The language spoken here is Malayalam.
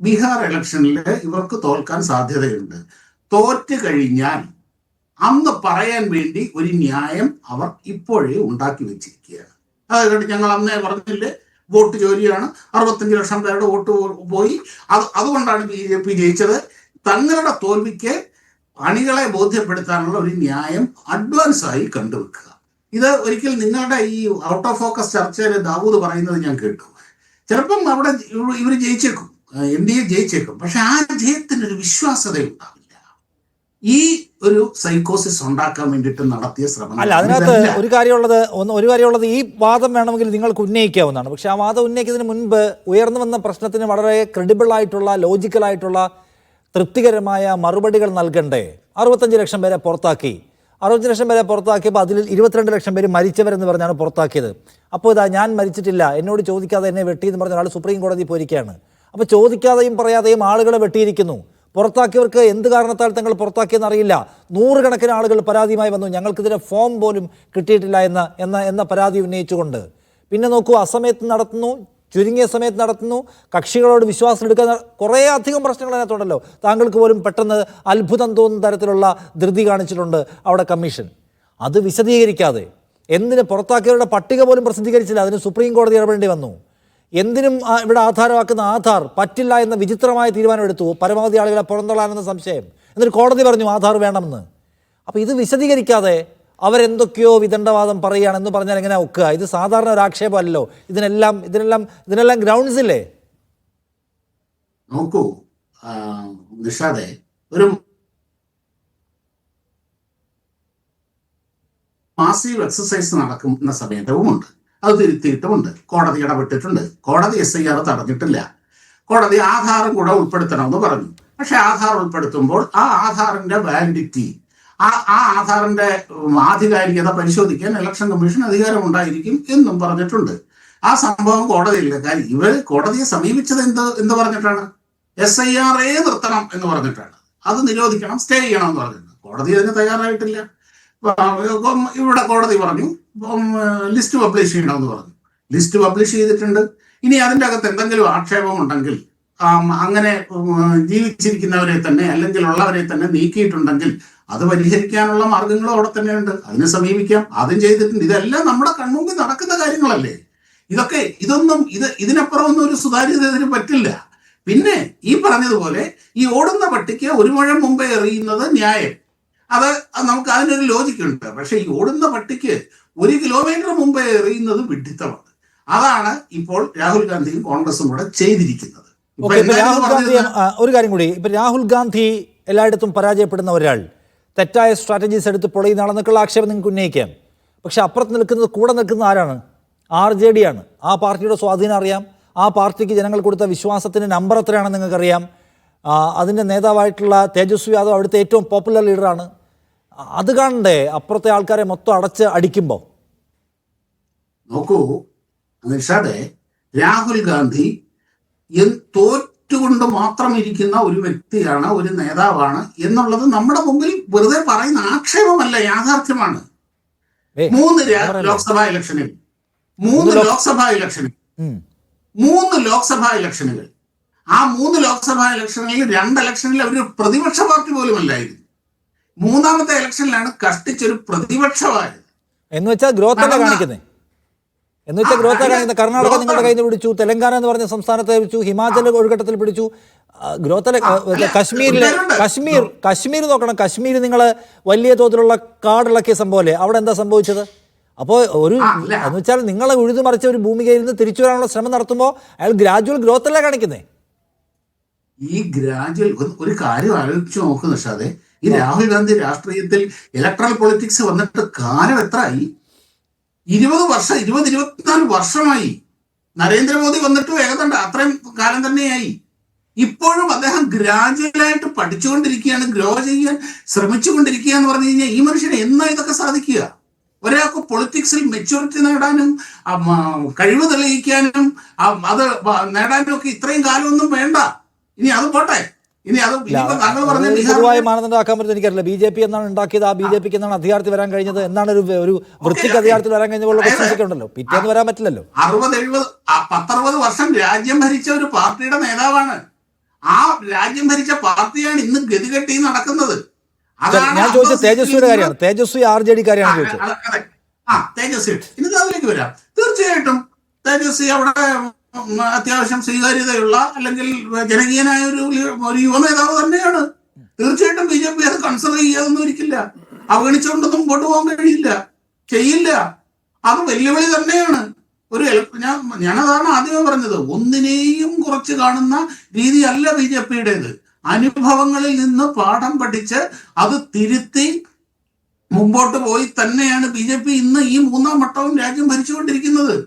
ബീഹാർ ഇലക്ഷനിൽ ഇവർക്ക് തോൽക്കാൻ സാധ്യതയുണ്ട്. തോറ്റ് കഴിഞ്ഞാൽ അന്ന് പറയാൻ വേണ്ടി ഒരു ന്യായം അവർ ഇപ്പോഴേ ഉണ്ടാക്കി വെച്ചിരിക്കുകയാണ്. അതായത് ഞങ്ങൾ അന്നേ പറഞ്ഞില്ലേ വോട്ട് ജോലിയാണ്. അറുപത്തഞ്ച് ലക്ഷം പേരുടെ വോട്ട് പോയി. അത് അതുകൊണ്ടാണ് ബി ജെ പി ജയിച്ചത്. തങ്ങളുടെ തോൽവിക്ക് അണികളെ ബോധ്യപ്പെടുത്താനുള്ള ഒരു ന്യായം അഡ്വാൻസ് ആയി കണ്ടുവെക്കുക. ഇത് ഒരിക്കൽ നിങ്ങളുടെ ഈ ഔട്ട് ഓഫ് ഫോക്കസ് ചർച്ചയിൽ ദാവൂദ് പറയുന്നത് ഞാൻ കേട്ടു. ചിലപ്പം അവിടെ ഇവർ ജയിച്ചേക്കും. എൻ ഡി എ ജയിച്ചേക്കും. പക്ഷെ ആ ജയത്തിന് ഒരു വിശ്വാസത ഉണ്ടാവില്ല. ഈ ഒരു സൈക്കോസിസ് ഉണ്ടാക്കാൻ വേണ്ടിട്ട് നടത്തിയ ശ്രമം അല്ല അതിനകത്ത് ഒരു കാര്യമുള്ളത് ഒന്ന് ഒരു കാര്യമുള്ളത് ഈ വാദം വേണമെങ്കിൽ നിങ്ങൾക്ക് ഉന്നയിക്കാവുന്നതാണ്. പക്ഷെ ആ വാദം ഉന്നയിക്കുന്നതിന് മുൻപ് ഉയർന്നു വന്ന പ്രശ്നത്തിന് വളരെ ക്രെഡിബിൾ ആയിട്ടുള്ള ലോജിക്കൽ ആയിട്ടുള്ള തൃപ്തികരമായ മറുപടികൾ നൽകണ്ടേ? അറുപത്തഞ്ച് ലക്ഷം പേരെ പുറത്താക്കി. അറുപത്തഞ്ച് ലക്ഷം പേരെ പുറത്താക്കിയപ്പോൾ അതിൽ ഇരുപത്തിരണ്ട് ലക്ഷം പേര് മരിച്ചവരെന്ന് പറഞ്ഞാണ് പുറത്താക്കിയത്. അപ്പോൾ ഇതാ ഞാൻ മരിച്ചിട്ടില്ല. എന്നോട് ചോദിക്കാതെ എന്നെ വെട്ടിയെന്ന് പറഞ്ഞ ഒരാൾ സുപ്രീം കോടതി പോയിരിക്കുകയാണ്. അപ്പോൾ ചോദിക്കാതെയും പറയാതെയും ആളുകളെ വെട്ടിയിരിക്കുന്നു. പുറത്താക്കിയവർക്ക് എന്ത് കാരണത്താൽ തങ്ങൾ പുറത്താക്കിയെന്ന് അറിയില്ല. നൂറുകണക്കിന് ആളുകൾ പരാതിയുമായി വന്നു. ഞങ്ങൾക്കിതിരെ ഫോം പോലും കിട്ടിയിട്ടില്ല എന്ന എന്ന എന്ന പരാതി ഉന്നയിച്ചുകൊണ്ട്. പിന്നെ നോക്കൂ അസമയത്ത് നടത്തുന്നു ചുരുങ്ങിയ സമയത്ത് നടത്തുന്നു. കക്ഷികളോട് വിശ്വാസം എടുക്കാൻ കുറേ അധികം പ്രശ്നങ്ങൾ അതിനകത്തുണ്ടല്ലോ. താങ്കൾക്ക് പോലും പെട്ടെന്ന് അത്ഭുതം തോന്നുന്ന തരത്തിലുള്ള ധൃതി കാണിച്ചിട്ടുണ്ട് അവിടെ കമ്മീഷൻ. അത് വിശദീകരിക്കാതെ എന്തിന് പുറത്താക്കിയവരുടെ പട്ടിക പോലും പ്രസിദ്ധീകരിച്ചില്ല. അതിന് സുപ്രീം കോടതി ഇടപെടേണ്ടി വന്നു. എന്തിനും ഇവിടെ ആധാരമാക്കുന്ന ആധാർ പറ്റില്ല എന്ന വിചിത്രമായ തീരുമാനം എടുത്തു പരമാവധി ആളുകളെ പുറന്തള്ളാനെന്ന സംശയം. എന്നിട്ട് കോടതി പറഞ്ഞു ആധാർ വേണമെന്ന്. അപ്പോൾ ഇത് വിശദീകരിക്കാതെ അവരെന്തൊക്കെയോ വിദണ്ഡവാദം പറയുകയാണെന്ന് പറഞ്ഞാൽ എങ്ങനെ ഒക്കുക? ഇത് സാധാരണ ഒരു ആക്ഷേപമല്ലോ ഇതിനെല്ലാം ഇതിനെല്ലാം ഇതിനെല്ലാം ഗ്രൗണ്ട്സ് ഇല്ലേ? നോക്കൂ നിഷാദെ ഒരു മാസീവ് എക്സസൈസ് നടക്കുന്ന സമയത്തുമുണ്ട്. അത് തിരുത്തിയിട്ടുമുണ്ട് കോടതി ഇടപെട്ടിട്ടുണ്ട്. കോടതി എസ് ഐ ആർ തടഞ്ഞിട്ടില്ല. കോടതി ആധാറും കൂടെ ഉൾപ്പെടുത്തണമെന്ന് പറഞ്ഞു. പക്ഷെ ആധാർ ഉൾപ്പെടുത്തുമ്പോൾ ആ ആധാറിന്റെ വാലിഡിറ്റി ആ ആ ആധാറിന്റെ ആധികാരികത പരിശോധിക്കാൻ ഇലക്ഷൻ കമ്മീഷൻ അധികാരമുണ്ടായിരിക്കും എന്നും പറഞ്ഞിട്ടുണ്ട്. ആ സംഭവം കോടതിയില്ല കാര്യം. ഇവർ കോടതിയെ സമീപിച്ചത് എന്ത് എന്ത് പറഞ്ഞിട്ടാണ്? എസ് ഐ ആർ എ നിർത്തണം എന്ന് പറഞ്ഞിട്ടാണ്. അത് നിരോധിക്കണം സ്റ്റേ ചെയ്യണം എന്ന് പറഞ്ഞിട്ടുണ്ട്. കോടതി അതിന് തയ്യാറായിട്ടില്ല. ഇവിടെ കോടതി പറഞ്ഞു. ലിസ്റ്റ് പബ്ലിഷ് ചെയ്യണമെന്ന് പറഞ്ഞു. ലിസ്റ്റ് പബ്ലിഷ് ചെയ്തിട്ടുണ്ട്. ഇനി അതിന്റെ അകത്ത് എന്തെങ്കിലും ആക്ഷേപം ഉണ്ടെങ്കിൽ അങ്ങനെ ജീവിച്ചിരിക്കുന്നവരെ തന്നെ അല്ലെങ്കിൽ ഉള്ളവരെ തന്നെ നീക്കിയിട്ടുണ്ടെങ്കിൽ അത് പരിഹരിക്കാനുള്ള മാർഗങ്ങളും അവിടെ തന്നെയുണ്ട്. അതിനെ സമീപിക്കാം. അതും ചെയ്തിട്ടുണ്ട്. ഇതെല്ലാം നമ്മുടെ കൺമുമ്പിൽ നടക്കുന്ന കാര്യങ്ങളല്ലേ. ഇതൊക്കെ ഇതൊന്നും ഇത് ഇതിനപ്പുറം ഒന്നും ഒരു സുതാര്യത ഇതിന് പറ്റില്ല. പിന്നെ ഈ പറഞ്ഞതുപോലെ ഈ ഓടുന്ന പട്ടിക്ക് ഒരു മുഴം മുമ്പേ എറിയുന്നത് ന്യായം. അത് നമുക്ക് അതിനൊരു ലോജിക്ക് ഉണ്ട്. പക്ഷെ ഈ ഓടുന്ന പട്ടിക്ക് ഒരു കിലോമീറ്റർ മുമ്പേ എറിയുന്നത് വിഡ്ഢിത്തമാണ്. അതാണ് ഇപ്പോൾ രാഹുൽ ഗാന്ധിയും കോൺഗ്രസും കൂടെ ചെയ്തിരിക്കുന്നത്. രാഹുൽ ഗാന്ധി ഒരു കാര്യം കൂടി. ഇപ്പൊ രാഹുൽ ഗാന്ധി എല്ലായിടത്തും പരാജയപ്പെടുന്ന ഒരാൾ. തെറ്റായ സ്ട്രാറ്റജീസ് എടുത്ത് പൊളി നടന്നിട്ടുള്ള ആക്ഷേപം നിങ്ങൾക്ക് ഉന്നയിക്കാം. പക്ഷെ അപ്പുറത്ത് നിൽക്കുന്നത് കൂടെ നിൽക്കുന്ന ആരാണ്? ആർ ജെ ഡി ആണ്. ആ പാർട്ടിയുടെ സ്വാധീനം അറിയാം. ആ പാർട്ടിക്ക് ജനങ്ങൾ കൊടുത്ത വിശ്വാസത്തിന് നമ്പർ എത്രയാണെന്ന് നിങ്ങൾക്കറിയാം. അതിന്റെ നേതാവായിട്ടുള്ള തേജസ്വി യാദവ് അവിടുത്തെ ഏറ്റവും പോപ്പുലർ ലീഡറാണ് അത് കാണണ്ടേ അപ്പുറത്തെ ആൾക്കാരെ മൊത്തം അടച്ച് അടിക്കുമ്പോൾ നോക്കൂ നിഷാദെ രാഹുൽ ഗാന്ധി തോറ്റുകൊണ്ട് മാത്രം ഇരിക്കുന്ന ഒരു വ്യക്തിയാണ് ഒരു നേതാവാണ് എന്നുള്ളത് നമ്മുടെ മുമ്പിൽ വെറുതെ പറയുന്ന ആക്ഷേപമല്ല യാഥാർത്ഥ്യമാണ്. മൂന്ന് ലോക്സഭാ ഇലക്ഷനിൽ മൂന്ന് ലോക്സഭാ ഇലക്ഷനിൽ മൂന്ന് ലോക്സഭാ ഇലക്ഷനുകൾ. ആ മൂന്ന് ലോക്സഭാ ഇലക്ഷനിൽ രണ്ട് ഇലക്ഷനിൽ അവർ പ്രതിപക്ഷ പാർട്ടി പോലും അല്ലായിരുന്നു മൂന്നാമത്തെ ഇലക്ഷനിലാണ് കഷ്ടിച്ചൊരു പ്രതിപക്ഷമായത് എന്ന് വെച്ചാൽ ഗ്രോത്ത് അല്ല കാണിക്കുന്നത് എന്ന് വെച്ചാൽ ഗ്രോത്ത് കാണിക്കുന്നത് കർണാടക നിങ്ങളുടെ. കയ്യിൽ പിടിച്ചു തെലങ്കാന എന്ന് പറഞ്ഞ സംസ്ഥാനത്തെ പിടിച്ചു ഹിമാചൽ ഒരു ഘട്ടത്തിൽ പിടിച്ചു. ഗ്രോത്ത് ആ, അല്ല, കശ്മീരിൽ കശ്മീർ കശ്മീർ നോക്കണം. കശ്മീർ നിങ്ങൾ വലിയ തോതിലുള്ള കാടിളക്കിയ സംഭവമല്ലേ? അവിടെ എന്താ സംഭവിച്ചത്? അപ്പോൾ ഒരു എന്ന് വെച്ചാൽ നിങ്ങളെ ഉഴുതു മറിച്ച ഒരു ഭൂമികയിൽ നിന്ന് തിരിച്ചു വരാനുള്ള ശ്രമം നടത്തുമ്പോൾ അയാൾ ഗ്രാജുവൽ ഗ്രോത്ത് അല്ലേ കാണിക്കുന്നത് ഈ ഗ്രാജുവൽ ഒരു കാര്യം ആലോചിച്ച് നോക്ക് നിഷാദെ. ഈ രാഹുൽ ഗാന്ധി രാഷ്ട്രീയത്തിൽ ഇലക്ട്രൽ പൊളിറ്റിക്സ് വന്നിട്ട് കാലം എത്രയായി ഇരുപത് വർഷം ഇരുപത് ഇരുപത്തിനാല് വർഷമായി. നരേന്ദ്രമോദി വന്നിട്ട് ഏകദേശം അത്രയും കാലം തന്നെയായി. ഇപ്പോഴും അദ്ദേഹം ഗ്രാജുവലായിട്ട് പഠിച്ചുകൊണ്ടിരിക്കുകയാണ് ഗ്രോ ചെയ്യാൻ ശ്രമിച്ചുകൊണ്ടിരിക്കുക എന്ന് പറഞ്ഞു കഴിഞ്ഞാൽ ഈ മനുഷ്യന് എന്നാ ഇതൊക്കെ സാധിക്കുക? ഒരാൾക്ക് പൊളിറ്റിക്സിൽ മെച്യൂരിറ്റി നേടാനും കഴിവ് തെളിയിക്കാനും അത് നേടാനും ഒക്കെ ഇത്രയും കാലമൊന്നും വേണ്ട. ഇനി അത് പോട്ടെ. പൊതുവായ മാനദണ്ഡമാക്കാൻ പറ്റുന്ന എനിക്കറിയില്ല. ബി ജെ പി എന്നാണ് ഉണ്ടാക്കിയത്. ആ ബി ജെ പിക്ക് എന്നാണ് അധികാരത്തിൽ വരാൻ കഴിഞ്ഞത്. എന്നാണ് ഒരു ഒരു വൃത്തിക്ക്. അധികാരത്തിൽ വരാൻ കഴിഞ്ഞ ഉണ്ടല്ലോ പിറ്റേന്ന് വരാൻ പറ്റില്ലല്ലോ. അറുപത് എഴുപത് പത്തറുപത് വർഷം രാജ്യം ഭരിച്ച ഒരു പാർട്ടിയുടെ നേതാവാണ്. ആ രാജ്യം ഭരിച്ച പാർട്ടിയാണ് ഇന്ന് ഗതികെട്ടി നടക്കുന്നത്. ഞാൻ ചോദിച്ച തേജസ്വിയുടെ കാര്യമാണ്. തേജസ്വി ആർ ജെ ഡി കാര്യമാണ് ചോദിച്ചത്. ആ തേജസ്വി. ഇനി അതിലേക്ക് വരാം. തീർച്ചയായിട്ടും തേജസ്വി അവിടെ അത്യാവശ്യം സ്വീകാര്യതയുള്ള അല്ലെങ്കിൽ ജനകീയനായ ഒരു ഒരു യുവ നേതാവ് തന്നെയാണ്. തീർച്ചയായിട്ടും ബി ജെ പി അത് കൺസിഡർ ചെയ്യാതൊന്നും ഇരിക്കില്ല. അവഗണിച്ചുകൊണ്ടൊന്നും മുമ്പോട്ട് പോകാൻ കഴിയില്ല. ചെയ്യില്ല. അത് വെല്ലുവിളി തന്നെയാണ്. ഒരു ഞാൻ ഞാനതാണ് ആദ്യമേ പറഞ്ഞത്. ഒന്നിനെയും കുറച്ച് കാണുന്ന രീതിയല്ല ബി ജെ പിയുടേത്. അനുഭവങ്ങളിൽ നിന്ന് പാഠം പഠിച്ച് അത് തിരുത്തി മുമ്പോട്ട് പോയി തന്നെയാണ് ബി ജെ പി ഇന്ന് ഈ മൂന്നാം വട്ടവും രാജ്യം ഭരിച്ചുകൊണ്ടിരിക്കുന്നത്.